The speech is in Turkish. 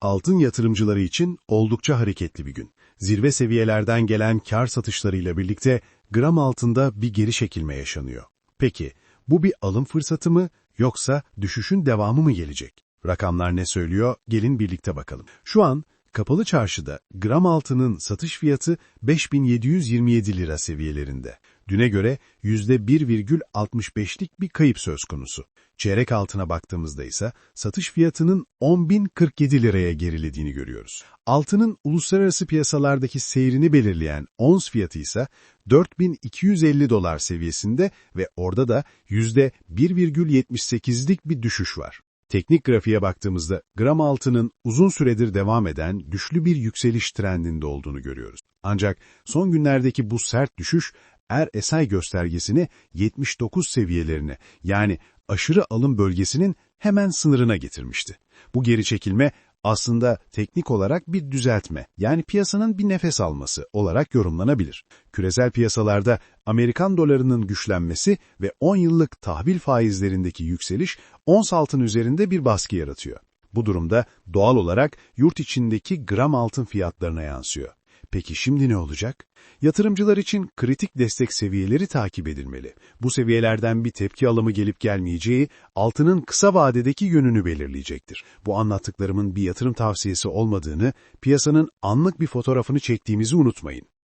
Altın yatırımcıları için oldukça hareketli bir gün. Zirve seviyelerden gelen kar satışlarıyla birlikte gram altında bir geri çekilme yaşanıyor. Peki, bu bir alım fırsatı mı yoksa düşüşün devamı mı gelecek? Rakamlar ne söylüyor? Gelin birlikte bakalım. Şu an kapalı çarşıda gram altının satış fiyatı 5727 lira seviyelerinde. Düne göre %1,65'lik bir kayıp söz konusu. Çeyrek altına baktığımızda ise satış fiyatının 10.047 liraya gerilediğini görüyoruz. Altının uluslararası piyasalardaki seyrini belirleyen ons fiyatı ise 4250 dolar seviyesinde ve orada da %1,78'lik bir düşüş var. Teknik grafiğe baktığımızda gram altının uzun süredir devam eden güçlü bir yükseliş trendinde olduğunu görüyoruz. Ancak son günlerdeki bu sert düşüş RSI göstergesini 79 seviyelerine yani aşırı alım bölgesinin hemen sınırına getirmişti. Bu geri çekilme aslında teknik olarak bir düzeltme, yani piyasanın bir nefes alması olarak yorumlanabilir. Küresel piyasalarda Amerikan dolarının güçlenmesi ve 10 yıllık tahvil faizlerindeki yükseliş ons altın üzerinde bir baskı yaratıyor. Bu durumda doğal olarak yurt içindeki gram altın fiyatlarına yansıyor. Peki şimdi ne olacak? Yatırımcılar için kritik destek seviyeleri takip edilmeli. Bu seviyelerden bir tepki alımı gelip gelmeyeceği altının kısa vadedeki yönünü belirleyecektir. Bu anlattıklarımın bir yatırım tavsiyesi olmadığını, piyasanın anlık bir fotoğrafını çektiğimizi unutmayın.